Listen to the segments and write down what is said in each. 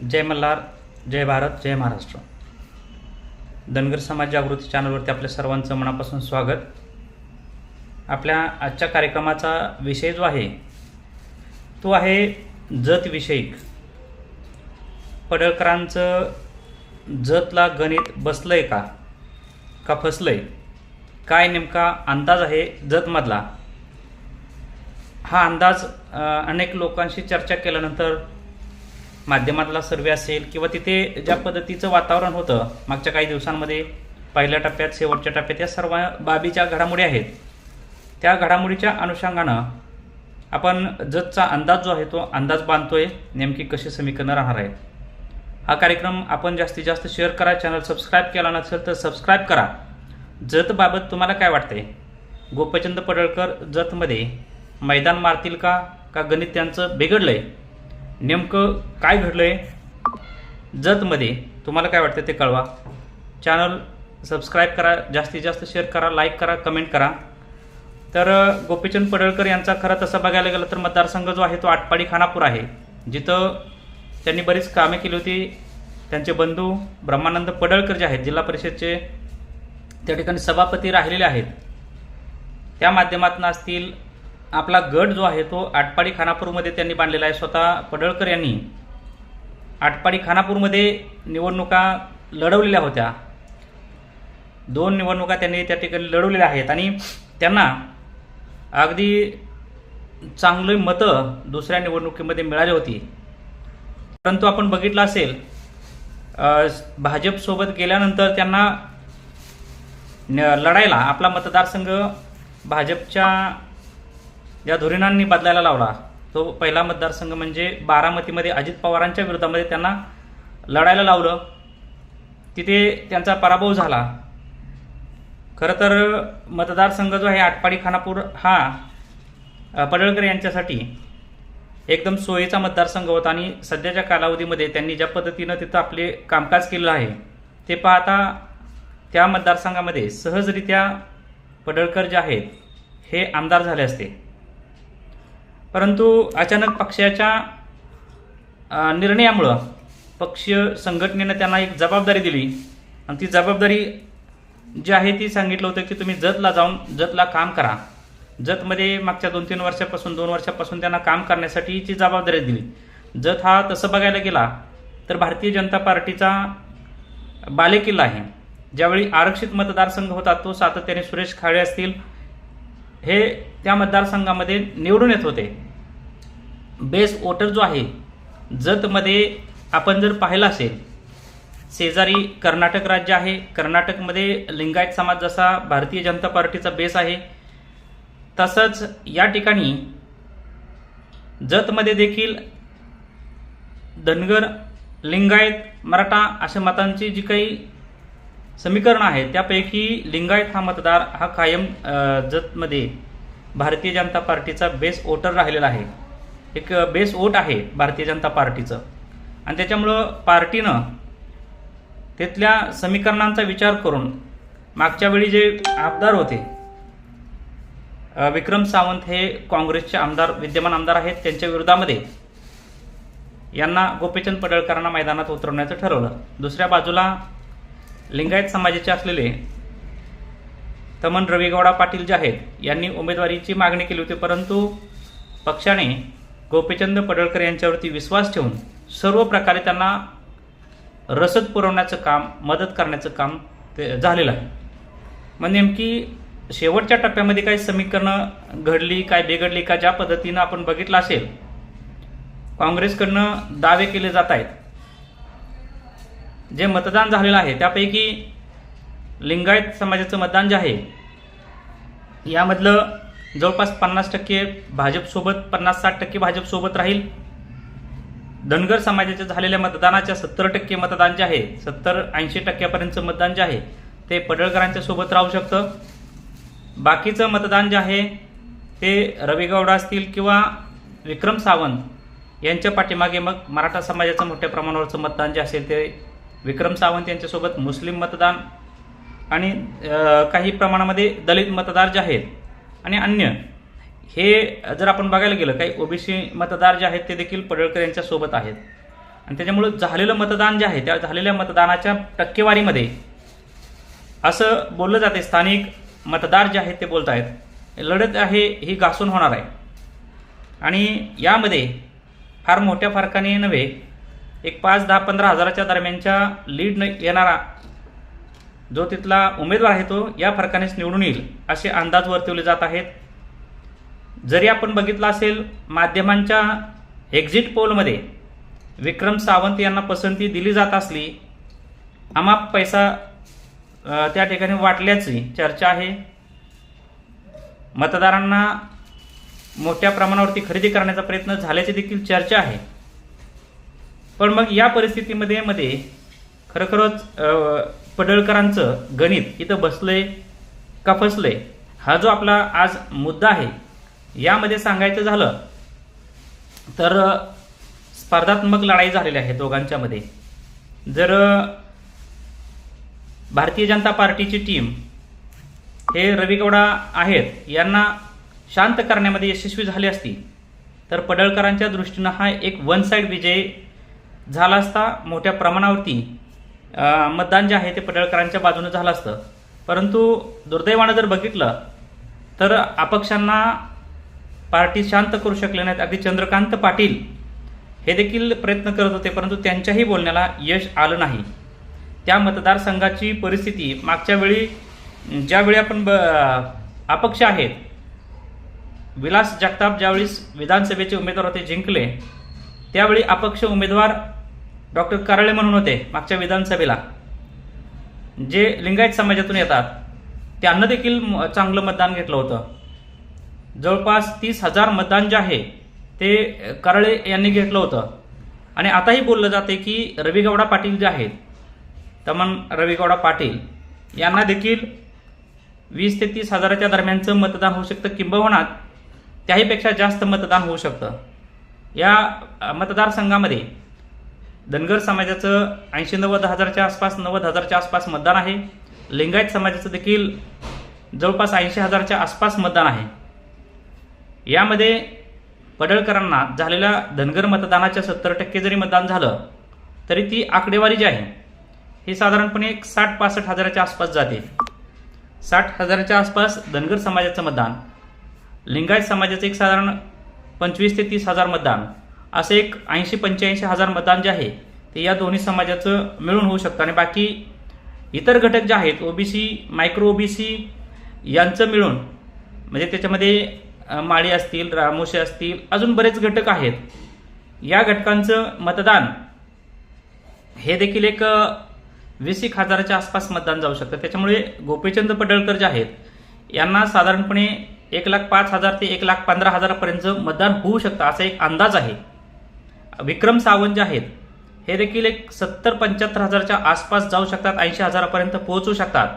जय मल्हार जय भारत जय महाराष्ट्र. धनगर समाज जागृती चॅनलवरती आपल्या सर्वांचं मनापासून स्वागत. आपल्या आजच्या कार्यक्रमाचा विषय जो आहे तो आहे जतविषयक. पडळकरांचं जतला गणित बसलंय का? का फसलंय? काय नेमका अंदाज आहे जतमधला? हा अंदाज अनेक लोकांशी चर्चा केल्यानंतर माध्यमातला सर्वे असेल किंवा तिथे ज्या पद्धतीचं वातावरण होतं मागच्या काही दिवसांमध्ये पहिल्या टप्प्यात शेवटच्या टप्प्यात या सर्व बाबीच्या घडामोडी आहेत. त्या घडामोडीच्या अनुषंगानं आपण जतचा अंदाज जो आहे तो अंदाज बांधतोय नेमकी कशी समीकरणं राहणार आहे हा कार्यक्रम आपण जास्तीत जास्त शेअर करा चॅनल सबस्क्राईब केला नसेल तर सबस्क्राईब करा. जतबाबत तुम्हाला काय वाटते गोपचंद पडळकर जतमध्ये मैदान मारतील का? का गणित त्यांचं बिघडलं आहे नेमकं काय घडलंय? जतमध्ये तुम्हाला काय वाटतं ते कळवा. चॅनल सबस्क्राईब करा जास्तीत जास्त शेअर करा लाईक करा कमेंट करा. तर गोपीचंद पडळकर यांचा खरं तसं बघायला गेलं तर मतदारसंघ जो आहे तो आटपाडी खानापूर आहे. जिथं त्यांनी बरीच कामे केली होती. त्यांचे बंधू ब्रह्मानंद पडळकर जे आहेत जिल्हा परिषदचे त्या ठिकाणी सभापती राहिलेले आहेत. त्या माध्यमातून असतील आपला गट जो आहे तो आटपाडी खानापूरमध्ये त्यांनी बांधलेला आहे. स्वतः पडळकर यांनी आटपाडी खानापूरमध्ये निवडणुका लढवलेल्या होत्या. दोन निवडणुका त्यांनी त्या ठिकाणी लढवलेल्या आहेत आणि त्यांना अगदी चांगली मतं दुसऱ्या निवडणुकीमध्ये मिळाली होती. परंतु आपण बघितलं असेल भाजपसोबत गेल्यानंतर त्यांना न- लढायला आपला मतदारसंघ भाजपच्या या धोरणांनी बदलायला लावला. तो पहिला मतदारसंघ म्हणजे बारामतीमध्ये अजित पवारांच्या विरोधामध्ये त्यांना लढायला लावलं. तिथे त्यांचा पराभव झाला. खरं तर मतदारसंघ जो आहे आटपाडी खानापूर हा पडळकर यांच्यासाठी एकदम सोयीचा मतदारसंघ होता आणि सध्याच्या कालावधीमध्ये त्यांनी ज्या पद्धतीनं तिथं आपले कामकाज केलेलं आहे ते पाहता त्या मतदारसंघामध्ये सहजरित्या पडळकर जे आहेत हे आमदार झाले असते. परंतु अचानक पक्षाच्या निर्णयामुळं पक्षीय संघटनेनं त्यांना एक जबाबदारी दिली. आणि ती जबाबदारी जी आहे ती सांगितलं होतं की तुम्ही जतला जाऊन जतला काम करा. जतमध्ये मागच्या दोन तीन वर्षापासून दोन वर्षापासून त्यांना काम करण्यासाठीची जबाबदारी दिली. जत हा तसं बघायला गेला तर भारतीय जनता पार्टीचा बालेकिल्ला आहे. ज्यावेळी आरक्षित मतदारसंघ होता तो सातत्याने सुरेश खाळे असतील हे त्या मतदारसंघामध्ये निवडून येत होते. बेस वोटर जो आहे जतमध्ये आपण जर पाहिलं असेल शेजारी कर्नाटक राज्य आहे. कर्नाटकमध्ये लिंगायत समाज जसा भारतीय जनता पार्टीचा बेस आहे तसंच या ठिकाणी जतमध्ये देखील धनगर लिंगायत मराठा अशा मतांची जी काही समीकरणं आहेत त्यापैकी लिंगायत हा मतदार हा कायम जतमध्ये भारतीय जनता पार्टीचा बेस वोटर राहिलेला आहे. एक बेस वोट आहे भारतीय जनता पार्टीचं. आणि त्याच्यामुळं पार्टीनं तिथल्या समीकरणांचा विचार करून मागच्या वेळी जे आमदार होते विक्रम सावंत हे काँग्रेसचे आमदार विद्यमान आमदार आहेत त्यांच्या विरोधामध्ये यांना गोपीचंद पडळकरांना मैदानात उतरवण्याचं ठरवलं. दुसऱ्या बाजूला लिंगायत समाजाचे असलेले तमन रविगौडा पाटील जे आहेत यांनी उमेदवारीची मागणी केली होती परंतु पक्षाने गोपीचंद पडळकर यांच्यावरती विश्वास ठेवून सर्व प्रकारे त्यांना रसद पुरवण्याचं काम मदत करण्याचं काम ते झालेलं आहे. मग नेमकी शेवटच्या टप्प्यामध्ये काही समीकरणं घडली काय बिघडली का ज्या पद्धतीनं आपण बघितलं असेल काँग्रेसकडनं दावे केले जात आहेत. जे मतदान झालेलं आहे त्यापैकी लिंगायत समाजाचं मतदान जे आहे यामधलं जवळपास पन्नास टक्के भाजपसोबत पन्नास साठ टक्के भाजपसोबत राहील. धनगर समाजाच्या झालेल्या मतदानाच्या सत्तर टक्के मतदान जे आहे सत्तर ऐंशी टक्क्यापर्यंतचं मतदान जे आहे ते पडळकरांच्या सोबत राहू शकतं. बाकीचं मतदान जे आहे ते रविगौडा असतील किंवा विक्रम सावंत यांच्या पाठीमागे मग मराठा समाजाचं मोठ्या प्रमाणावरचं मतदान जे असेल ते विक्रम सावंत यांच्यासोबत मुस्लिम मतदान आणि काही प्रमाणामध्ये दलित मतदार जे आहेत आणि अन्य. हे जर आपण बघायला गेलं काही ओबीसी मतदार जे आहेत ते देखील पडळकर यांच्या सोबत आहेत. आणि त्याच्यामुळं झालेलं मतदान जे आहे त्या झालेल्या मतदानाच्या टक्केवारीमध्ये असं बोललं जाते स्थानिक मतदार जे आहेत ते बोलत आहेत लढत आहे ही घासून होणार आहे. आणि यामध्ये फार मोठ्या फरकाने नव्हे एक पाच दहा पंधरा हजाराच्या दरम्यानच्या लीड येणारा जो तिथला उमेदवार आहे तो या फरकानेच निवडून येईल असे अंदाज वर्तवले जात आहेत. जरी आपण बघितलं असेल माध्यमांच्या एक्झिट पोलमध्ये विक्रम सावंत यांना पसंती दिली जात असली अमाप पैसा त्या ठिकाणी वाटल्याची चर्चा आहे. मतदारांना मोठ्या प्रमाणावरती खरेदी करण्याचा प्रयत्न झाल्याची देखील चर्चा आहे. पण मग या परिस्थितीमध्ये मध्ये खरोखरच पडळकरांचं गणित इथं बसलंय का फसलंय? हा जो आपला आज मुद्दा आहे यामध्ये सांगायचं झालं तर स्पर्धात्मक लढाई झालेली आहे दोघांच्यामध्ये जर भारतीय जनता पार्टीची टीम हे रविगौडा आहेत यांना शांत करण्यामध्ये यशस्वी झाली असती तर पडळकरांच्या दृष्टीनं हा एक वन साईड विजय झाला असता मोठ्या प्रमाणावरती मतदान जे आहे ते पडळकरांच्या बाजूने झालं असतं. परंतु दुर्दैवानं जर बघितलं तर अपक्षांना पार्टी शांत करू शकले नाहीत. अगदी चंद्रकांत पाटील हे देखील प्रयत्न करत होते परंतु त्यांच्याही बोलण्याला यश आलं नाही. त्या मतदारसंघाची परिस्थिती मागच्या वेळी ज्यावेळी आपण ब अपक्ष आहेत विलास जगताप ज्यावेळी विधानसभेचे उमेदवार होते जिंकले त्यावेळी अपक्ष उमेदवार डॉक्टर कराळे म्हणून होते मागच्या विधानसभेला. जे लिंगायत समाजातून येतात त्यांना देखील म- चांगलं मतदान घेतलं होतं. जवळपास तीस हजार मतदान जे आहे ते कारळे कराळे यांनी घेतलं होतं. आणि आताही बोललं जाते की रविगौडा पाटील जे आहेत तमन रविगौडा पाटील यांना देखील वीस ते तीस हजाराच्या दरम्यानचं मतदान होऊ शकतं. किंबहुना त्याहीपेक्षा जास्त मतदान होऊ शकतं. या मतदारसंघामध्ये धनगर समाजाचं ऐंशी नव्वद हजारच्या आसपास नव्वद हजारच्या आसपास मतदान आहे. लिंगायत समाजाचं देखील जवळपास ऐंशी हजारच्या आसपास मतदान आहे. यामध्ये पडळकरांना झालेल्या धनगर मतदानाच्या सत्तर टक्के जरी मतदान झालं तरी ती आकडेवारी जी आहे ही साधारणपणे एक साठ पासष्ट हजाराच्या आसपास जाते. साठ हजाराच्या आसपास धनगर समाजाचं मतदान लिंगायत समाजाचं एक साधारण पंचवीस ते तीस हजार मतदान असं एक ऐंशी पंच्याऐंशी हजार मतदान जे आहे ते या दोन्ही समाजाचं मिळून होऊ शकतं. आणि बाकी इतर घटक जे आहेत ओबीसी मायक्रो ओबीसी यांचं मिळून म्हणजे त्याच्यामध्ये माळी असतील रामोशे असतील अजून बरेच घटक आहेत. या घटकांचं मतदान हे देखील एक वीस एक हजाराच्या आसपास मतदान जाऊ शकतं. त्याच्यामुळे गोपीचंद पडळकर जे आहेत यांना साधारणपणे एक लाख पाच हजार ते एक लाख पंधरा हजारापर्यंत मतदान होऊ शकतं असा एक अंदाज आहे. विक्रम सावंत जे आहेत हे देखील एक सत्तर पंच्याहत्तर हजारच्या आसपास जाऊ शकतात ऐंशी हजारापर्यंत पोहोचू शकतात.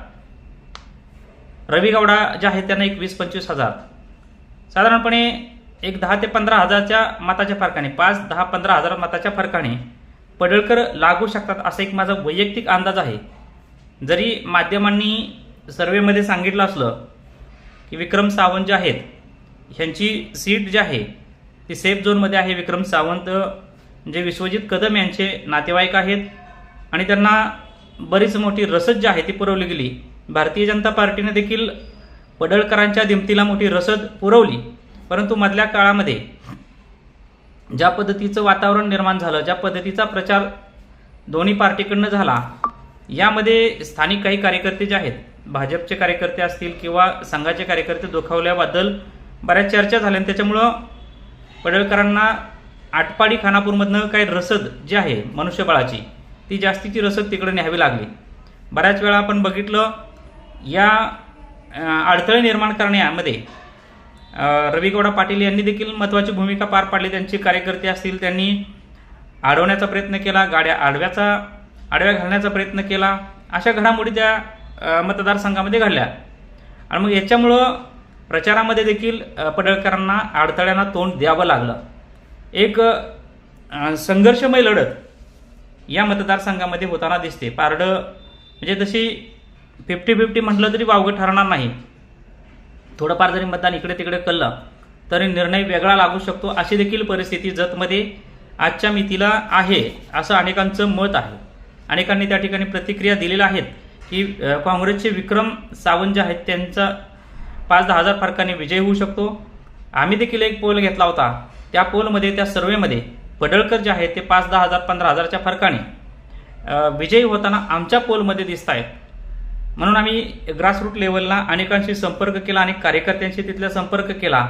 रवी गौडा जे आहेत त्यांना एक वीस पंचवीस हजार. साधारणपणे एक दहा ते पंधरा हजारच्या मताच्या फरकाने पाच दहा पंधरा हजार मताच्या फरकाने पडळकर लागू शकतात असा एक माझा वैयक्तिक अंदाज आहे. जरी माध्यमांनी सर्वेमध्ये सांगितलं असलं की विक्रम सावंत जे आहेत ह्यांची सीट जी आहे ती सेफ झोनमध्ये आहे विक्रम सावंत. जे विश्वजित कदम यांचे नातेवाईक आहेत आणि त्यांना बरीच मोठी रसद जी आहे ती पुरवली गेली. भारतीय जनता पार्टीने देखील पडळकरांच्या दिमतीला मोठी रसद पुरवली. परंतु मधल्या काळामध्ये ज्या पद्धतीचं वातावरण निर्माण झालं ज्या पद्धतीचा प्रचार दोन्ही पार्टीकडनं झाला यामध्ये स्थानिक काही कार्यकर्ते जे आहेत भाजपचे कार्यकर्ते असतील किंवा संघाचे कार्यकर्ते दुखावल्याबद्दल बऱ्याच चर्चा झाल्या आणि त्याच्यामुळं पडळकरांना आटपाडी खानापूरमधनं काही रसद जी आहे मनुष्यबळाची ती जास्तीची रसद तिकडे न्यावी लागली. बऱ्याच वेळा आपण बघितलं या अडथळे निर्माण करण्यामध्ये रविगौडा पाटील यांनी देखील महत्त्वाची भूमिका पार पाडली. त्यांचे कार्यकर्ते असतील त्यांनी अडवण्याचा प्रयत्न केला गाड्या आडव्याचा आडव्या घालण्याचा प्रयत्न केला अशा घडामोडी त्या मतदारसंघामध्ये घडल्या. आणि मग याच्यामुळं प्रचारामध्ये देखील पडळकरांना अडथळ्यांना तोंड द्यावं लागलं. एक संघर्षमय लढत या मतदारसंघामध्ये होताना दिसते. पारडं म्हणजे तशी फिफ्टी फिफ्टी म्हटलं तरी वावगं ठरणार नाही. थोडंफार जरी मतदान इकडे तिकडे कळलं तरी निर्णय वेगळा लागू शकतो अशी देखील परिस्थिती जतमध्ये आजच्या मितीला आहे असं अनेकांचं मत आहे. अनेकांनी त्या ठिकाणी प्रतिक्रिया दिलेल्या आहेत की काँग्रेसचे विक्रम सावंत जे आहेत त्यांचा पाच दहा हजार फरकाने विजय होऊ शकतो. आम्ही देखील एक पोल घेतला होता. त्या पोलमध्ये त्या सर्वेमध्ये पडळकर जे आहेत ते पाच दहा हजार पंधरा हजारच्या फरकाने विजयी होताना आमच्या पोलमध्ये दिसत आहेत म्हणून आम्ही ग्रासरूट लेवलला अनेकांशी संपर्क केला अनेक कार्यकर्त्यांशी तिथला संपर्क केला.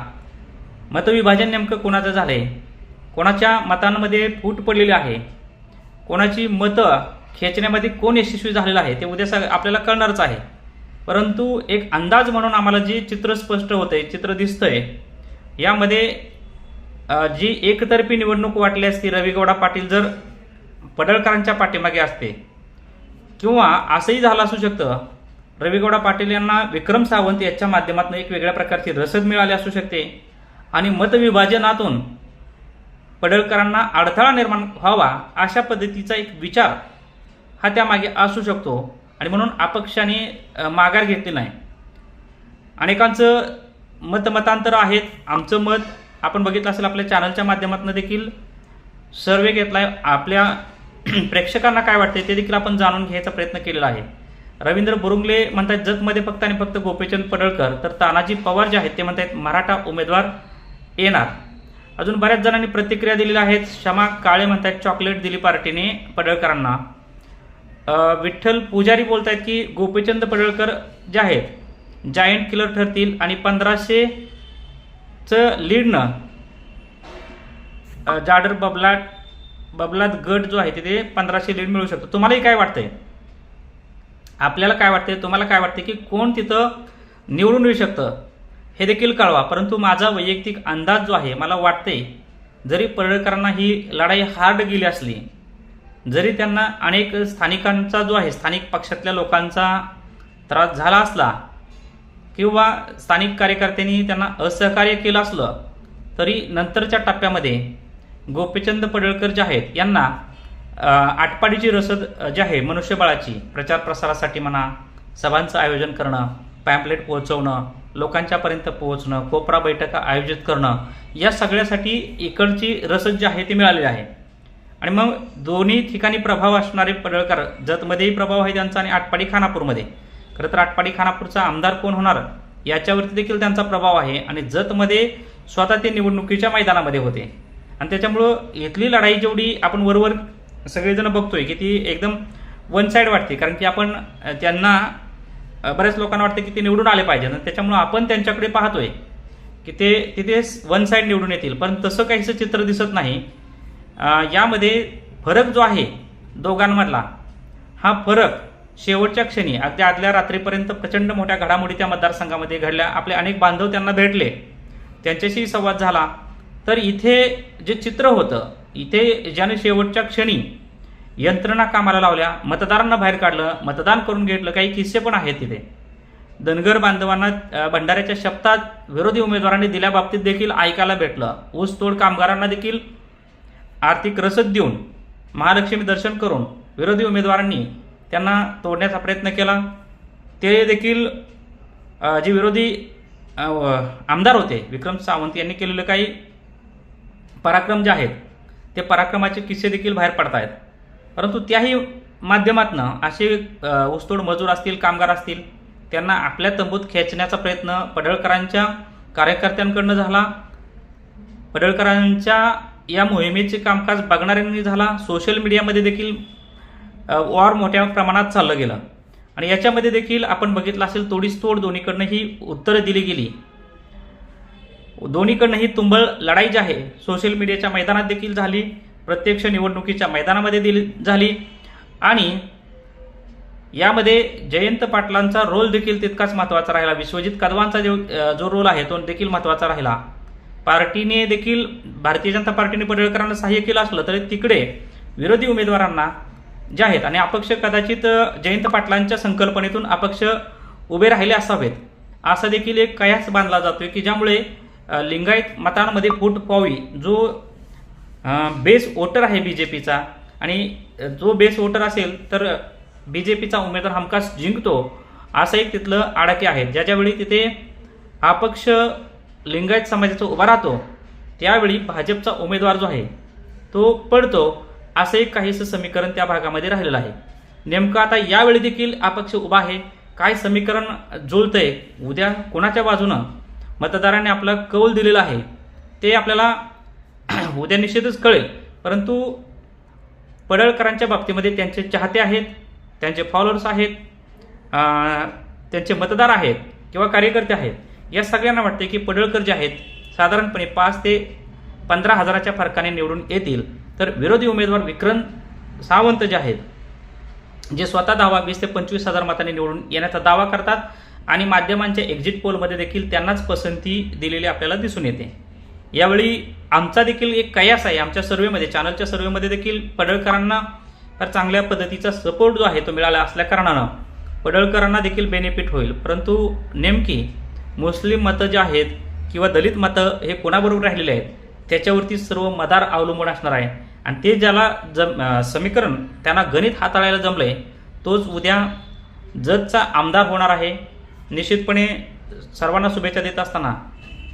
मतविभाजन नेमकं कोणाचं झालं आहे कोणाच्या मतांमध्ये फूट पडलेली आहे? कोणाची मतं खेचण्यामध्ये कोण यशस्वी झालेलं आहे? ते उद्या स आपल्याला कळणारच आहे. परंतु एक अंदाज म्हणून आम्हाला जे चित्र स्पष्ट होतं आहे चित्र दिसतंय यामध्ये जी एकतर्फी निवडणूक वाटली असती रविगौडा पाटील जर पडळकरांच्या पाठीमागे असते किंवा असंही झालं असू शकतं रविगौडा पाटील यांना विक्रम सावंत यांच्या माध्यमातून एक वेगळ्या प्रकारची रसद मिळाली असू शकते आणि मतविभाजनातून पडळकरांना अडथळा निर्माण व्हावा अशा पद्धतीचा एक विचार हा त्यामागे असू शकतो आणि म्हणून अपक्षाने माघार घेतली नाही. अनेकांचं मतमतांतर आहेत आमचं मत आपण बघितलं असेल आपल्या चॅनलच्या माध्यमातून देखील सर्वे घेतलाय. आपल्या प्रेक्षकांना काय वाटते ते देखील आपण जाणून घ्यायचा प्रयत्न केलेला आहे. रवींद्र बुरुंगले म्हणतात जतमध्ये फक्त आणि फक्त गोपीचंद पडळकर तर तानाजी पवार जे आहेत ते म्हणतात मराठा उमेदवार येणार. अजून बऱ्याच जणांनी प्रतिक्रिया दिलेल्या आहेत. क्षमा काळे म्हणतात चॉकलेट दिली पार्टीने पडळकरांना. विठ्ठल पुजारी बोलतायत की गोपीचंद पडळकर जे आहेत जायंट किलर ठरतील आणि पंधराशे चं लीडनं जाडर बबलाट बबलात गट जो आहे तिथे पंधराशे लीड मिळू शकतो. तुम्हालाही काय वाटतंय? आपल्याला काय वाटतंय? तुम्हाला काय वाटतंय की कोण तिथं निवडून येऊ शकतं? हे देखील कळवा. परंतु माझा वैयक्तिक अंदाज जो आहे मला वाटतंय जरी पडळकरांना ही लढाई हार्ड गेली असली जरी त्यांना अनेक स्थानिकांचा जो आहे स्थानिक पक्षातल्या लोकांचा त्रास झाला असला किंवा स्थानिक कार्यकर्त्यांनी त्यांना असहकार्य केलं असलं तरी नंतरच्या टप्प्यामध्ये गोपीचंद पडळकर जे आहेत यांना आटपाडीची रसद जी आहे मनुष्यबळाची प्रचार प्रसारासाठी म्हणा सभांचं आयोजन करणं पॅम्पलेट पोहोचवणं लोकांच्यापर्यंत पोहोचणं कोपरा बैठका आयोजित करणं या सगळ्यासाठी इकडची रसद जी आहे ती मिळालेली आहे. आणि मग दोन्ही ठिकाणी प्रभाव असणारे पडळकर जतमध्येही प्रभाव आहे त्यांचा आणि आटपाडी खानापूरमध्ये. खरं तर आटपाडी खानापूरचा आमदार कोण होणार याच्यावरती देखील त्यांचा प्रभाव आहे आणि जतमध्ये स्वतः ते निवडणुकीच्या मैदानामध्ये होते. आणि त्याच्यामुळं इथली लढाई जेवढी आपण वरवर सगळेजण बघतोय की ती एकदम वन साईड वाटते कारण की आपण त्यांना बऱ्याच लोकांना वाटतं की ते निवडून आले पाहिजे. आणि त्याच्यामुळं आपण त्यांच्याकडे पाहतोय की ते तिथे वन साईड निवडून येतील. पण तसं काहीसं चित्र दिसत नाही. यामध्ये फरक जो आहे दोघांमधला हा फरक शेवटच्या क्षणी अगदी आदल्या रात्रीपर्यंत प्रचंड मोठ्या घडामोडी त्या मतदारसंघामध्ये घडल्या. आपले अनेक बांधव त्यांना भेटले. त्यांच्याशी संवाद झाला. तर इथे जे चित्र होतं इथे ज्याने शेवटच्या क्षणी यंत्रणा कामाला लावल्या मतदारांना बाहेर काढलं मतदान करून घेतलं काही किस्से पण आहेत तिथे. धनगर बांधवांना भंडाऱ्याच्या शब्दात विरोधी उमेदवारांनी दिल्याबाबतीत देखील ऐकायला भेटलं. ऊसतोड कामगारांना देखील आर्थिक रसद देऊन महालक्ष्मी दर्शन करून विरोधी उमेदवारांनी त्यांना तोडण्याचा प्रयत्न केला. ते देखील जे विरोधी आमदार होते विक्रम सावंत यांनी केलेले काही पराक्रम जे आहेत ते पराक्रमाचे किस्से देखील बाहेर पडत आहेत. परंतु त्याही माध्यमातनं असे ऊसतोड मजूर असतील कामगार असतील त्यांना आपल्या तंबूत खेचण्याचा प्रयत्न पडळकरांच्या कार्यकर्त्यांकडनं झाला. पडळकरांच्या या मोहिमेचे कामकाज बघणाऱ्यांनी झाला. सोशल मीडियामध्ये देखील वॉर मोठ्या प्रमाणात चाललं गेलं. आणि याच्यामध्ये देखील आपण बघितलं असेल तोडीस तोड दोन्हीकडनं ही उत्तरं दिली गेली. दोन्हीकडनं ही तुंबळ लढाई जी आहे सोशल मीडियाच्या मैदानात देखील झाली प्रत्यक्ष निवडणुकीच्या मैदानामध्ये दिली झाली. आणि यामध्ये जयंत पाटलांचा रोल देखील तितकाच महत्त्वाचा राहिला. विश्वजित कदवांचा जो जो रोल आहे तो देखील महत्त्वाचा राहिला. पार्टीने देखील भारतीय जनता पार्टीने पडळकरांना सहाय्य केलं असलं तरी तिकडे विरोधी उमेदवारांना जे आहेत. आणि अपक्ष कदाचित जयंत पाटलांच्या संकल्पनेतून अपक्ष उभे राहिले असावेत. असा देखील एक कयास बांधला जातोय की ज्यामुळे लिंगायत मतांमध्ये फूट पावी. जो बेस वोटर आहे बी जे पीचा आणि जो बेस वोटर असेल तर बी जे पीचा उमेदवार हमखास जिंकतो असं एक तिथलं आडाखे आहे. ज्याच्यावेळी तिथे अपक्ष लिंगायत समाजाचा उभा राहतो त्यावेळी भाजपचा उमेदवार जो आहे तो पडतो. असं एक काहीसं समीकरण त्या भागामध्ये राहिलेलं आहे. नेमकं आता यावेळी देखील अपक्ष उभा आहे. काय समीकरण जुळतंय? उद्या कोणाच्या बाजूनं मतदारांनी आपला कौल दिलेला आहे ते आपल्याला उद्या निश्चितच कळेल. परंतु पडळकरांच्या बाबतीमध्ये त्यांचे चाहते आहेत त्यांचे फॉलोअर्स आहेत त्यांचे मतदार आहेत किंवा कार्यकर्ते आहेत या सगळ्यांना वाटते की पडळकर जे आहेत साधारणपणे पाच ते पंधरा हजाराच्या फरकाने निवडून येतील. तर विरोधी उमेदवार विक्रम सावंत जे आहेत जे स्वतः दावा वीस ते पंचवीस हजार मतांनी निवडून येण्याचा दावा करतात आणि माध्यमांच्या एक्झिट पोलमध्ये देखील त्यांनाच पसंती दिलेली आपल्याला दिसून येते. यावेळी आमचा देखील एक कयास आहे. आमच्या सर्वेमध्ये चॅनलच्या सर्वेमध्ये देखील पडळकरांना फार चांगल्या पद्धतीचा सपोर्ट जो आहे तो मिळाला असल्याकारणानं पडळकरांना देखील बेनिफिट होईल. परंतु नेमकी मुस्लिम मतं जे आहेत किंवा दलित मतं हे कोणाबरोबर राहिलेले आहेत त्याच्यावरती सर्व मदार अवलंबून असणार आहे. आणि ते ज्याला जम समीकरण त्यांना गणित हाताळायला जमलंय तोच उद्या जतचा आमदार होणार आहे. निश्चितपणे सर्वांना शुभेच्छा देत असताना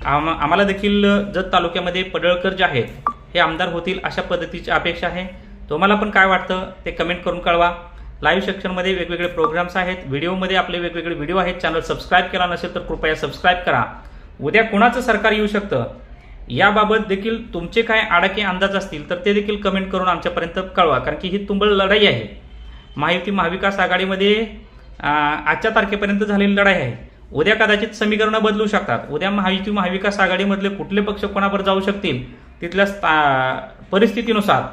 आम आम्हाला देखील जत तालुक्यामध्ये पडळकर जे आहेत हे आमदार होतील अशा पद्धतीची अपेक्षा आहे. तुम्हाला पण काय वाटतं ते कमेंट करून कळवा. लाईव्ह सेक्शनमध्ये वेगवेगळे प्रोग्राम्स आहेत. व्हिडिओमध्ये आपले वेगवेगळे व्हिडिओ आहेत. चॅनल सबस्क्राईब केला नसेल तर कृपया सबस्क्राईब करा. उद्या कोणाचं सरकार येऊ शकतं? याबाबत देखील तुमचे काय आडाके अंदाज असतील तर ते देखील कमेंट करून आमच्यापर्यंत कळवा कारण की ही तुंबळ लढाई आहे. महायुती महाविकास आघाडीमध्ये आजच्या तारखेपर्यंत झालेली लढाई आहे. उद्या कदाचित समीकरणं बदलू शकतात. उद्या महायुती महाविकास आघाडीमधले कुठले पक्ष कोणावर जाऊ शकतील तिथल्या परिस्थितीनुसार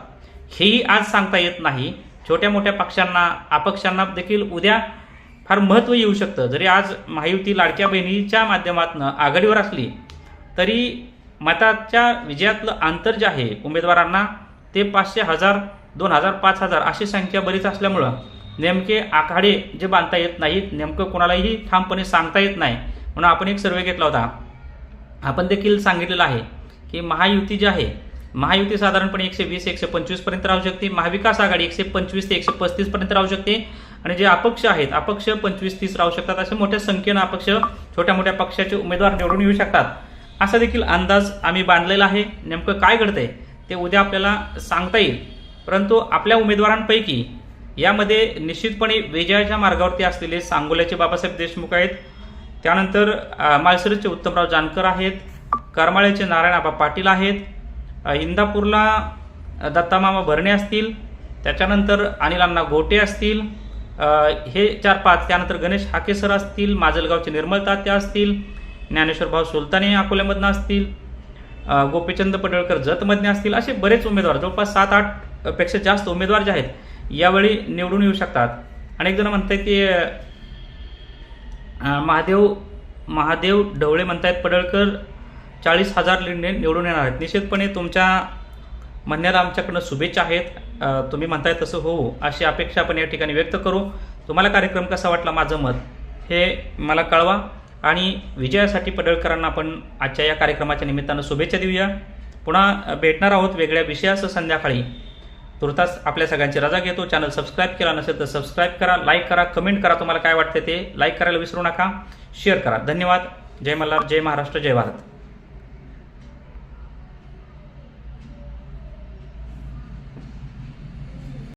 हेही आज सांगता येत नाही. छोट्या मोठ्या पक्षांना अपक्षांना देखील उद्या फार महत्त्व येऊ शकतं. जरी आज महायुती लाडक्या बहिणीच्या माध्यमातून आघाडीवर असली तरी मताच्या विजयातलं अंतर जे आहे उमेदवारांना ते पाचशे हजार दोन हजार पाच हजार अशी संख्या बरीच असल्यामुळं नेमके आखाडे जे बांधता येत नाहीत नेमकं कोणालाही ठामपणे सांगता येत नाही म्हणून आपण एक सर्वे घेतला होता. आपण देखील सांगितलेलं आहे की महायुती जी आहे महायुती साधारणपणे एकशे वीस एकशे पंचवीसपर्यंत राहू शकते. महाविकास आघाडी एकशे पंचवीस ते एकशे पस्तीसपर्यंत राहू शकते. आणि जे अपक्ष आहेत अपक्ष पंचवीस तीस राहू शकतात असे मोठ्या संख्येनं अपक्ष छोट्या मोठ्या पक्षाचे उमेदवार निवडून येऊ शकतात. असा देखील अंदाज आम्ही बांधलेला आहे. नेमकं काय घडतंय ते उद्या आपल्याला सांगता येईल. परंतु आपल्या उमेदवारांपैकी यामध्ये निश्चितपणे विजयाच्या मार्गावरती असलेले सांगोल्याचे बाबासाहेब देशमुख आहेत. त्यानंतर अ, उत्तमराव जानकर आहेत. करमाळ्याचे नारायण आबा पाटील आहेत. इंदापूरला दत्तामामा भरणे असतील. त्याच्यानंतर अनिल गोटे असतील. हे चार पाच. त्यानंतर गणेश हाकेसर असतील. माजलगावचे निर्मल तात्या असतील. ज्ञानेश्वर भाऊ सुलताने अकोल्यामधनं असतील गोपीचंद पडळकर जतमधने असतील असे बरेच उमेदवार जवळपास सात आठपेक्षा जास्त उमेदवार जे आहेत यावेळी निवडून येऊ शकतात. अनेक जण म्हणतात की महादेव महादेव ढवळे म्हणतायत पडळकर चाळीस हजार लिंडे निवडून येणार आहेत. निश्चितपणे तुमच्या म्हणण्याला आमच्याकडनं शुभेच्छा आहेत. तुम्ही म्हणताय तसं होऊ अशी अपेक्षा आपण या ठिकाणी व्यक्त करू. तुम्हाला कार्यक्रम कसा वाटला माझं मत हे मला कळवा. आणि विजयासाठी पडळकरांना आपण आजच्या या कार्यक्रमाच्या निमित्तानं शुभेच्छा देऊया. पुन्हा भेटणार आहोत वेगळ्या विषयासह संध्याकाळी. तुर्तास आपल्या सगळ्यांची रजा घेतो. चॅनल सबस्क्राईब केला नसेल तर सबस्क्राईब करा लाईक करा कमेंट करा. तुम्हाला काय वाटतं ते लाईक करायला विसरू नका. शेअर करा. धन्यवाद. जय मल्हार जय महाराष्ट्र जय भारत.